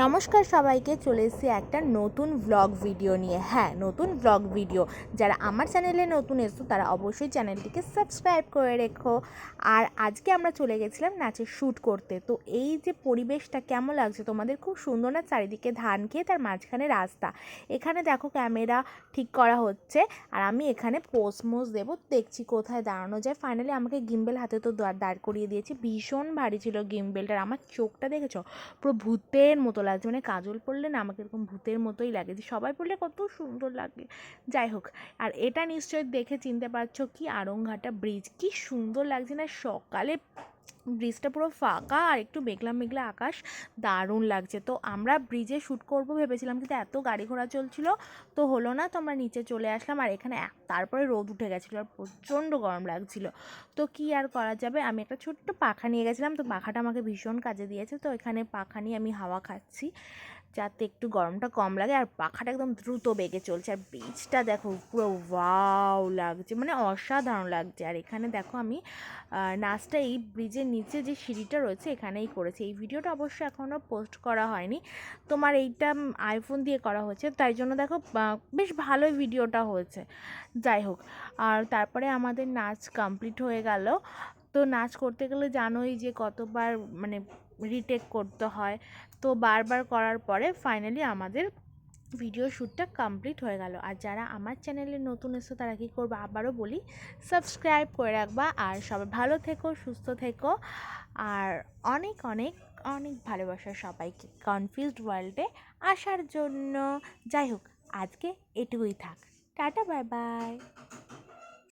নমস্কার সবাইকে, চলে এসেছি একটা নতুন ভ্লগ ভিডিও নিয়ে। হ্যাঁ নতুন ভ্লগ ভিডিও যারা আমার চ্যানেলে নতুন এসছো, তারা অবশ্যই চ্যানেলটিকে সাবস্ক্রাইব করে রেখো। আর আজকে আমরা চলে গেছিলাম নাচের শ্যুট করতে। তো এই যে পরিবেশটা কেমন লাগছে? তোমাদের খুব সুন্দর না? চারিদিকে ধান খেয়ে তার মাঝখানে রাস্তা। এখানে দেখো ক্যামেরা ঠিক করা হচ্ছে। আর আমি এখানে পোস্টমোস দেবো। দেখছি কোথায় দাঁড়ানো যায়। ফাইনালি আমাকে গিম্বেল হাতে তো দাঁড় করিয়ে দিয়েছি। ভীষণ ভারী ছিল গিম্বেলটার আমার চোখটা দেখেছ? পুরো ভূতের মতো লাগছে মানে কাজল পরলে না আমাকে এরকম ভূতের মতোই লাগে যে সবাই পড়লে কত সুন্দর লাগে। যাই হোক, আর এটা নিশ্চয়ই দেখে চিনতে পারছ কি আড়ংঘাটা ব্রিজ কি সুন্দর লাগছে না সকালে ব্রিজটা পুরো ফাঁকা আর একটু মেঘলা মেঘলা আকাশ, দারুণ লাগছে। তো আমরা ব্রিজে শ্যুট করব ভেবেছিলাম, কিন্তু এত গাড়ি ঘোড়া চলছিল, তো হলো না, তো আমরা নিচে চলে আসলাম আর এখানে তারপরে রোদ উঠে গেছিল আর প্রচণ্ড গরম লাগছিল। তো কি আর করা যাবে? আমি একটা ছোট্ট পাখা নিয়ে গেছিলাম, তো পাখাটা আমাকে ভীষণ কাজে দিয়েছে, তো এখানে পাখা নিয়ে আমি হাওয়া খাচ্ছি, যাতে একটু গরমটা কম লাগে আর পাখাটা একদম দ্রুত বেগে চলছে। আর বীজটা দেখো, পুরো ওয়াও লাগছে মানে অসাধারণ লাগছে। আর এখানে দেখো আমি নাচটা এই ব্রিজের নিচে যে সিঁড়িটা রয়েছে এখানেই করেছে। এই ভিডিওটা অবশ্য এখনও পোস্ট করা হয়নি। তোমার এইটা আইফোন দিয়ে করা হয়েছে। তাই জন্য দেখো বেশ ভালোই ভিডিওটা হয়েছে। যাই হোক, আর তারপরে আমাদের নাচ কমপ্লিট হয়ে গেল। তো নাচ করতে গেলে জানোই যে কতবার মানে রিটেক করতে হয়। তো বারবার করার পরে ফাইনালি আমাদের ভিডিও শ্যুটটা কমপ্লিট হয়ে গেল। আর যারা আমার চ্যানেলে নতুন এসো তারা কী করবে আবারও বলি, সাবস্ক্রাইব করে রাখবা। আর সবাই ভালো থেকো, সুস্থ থেকো। আর অনেক অনেক অনেক ভালোবাসা সবাইকে কনফিউজড ওয়ার্ল্ডে আসার জন্য। যাই হোক, আজকে এটুকুই থাক। Tata, bye bye.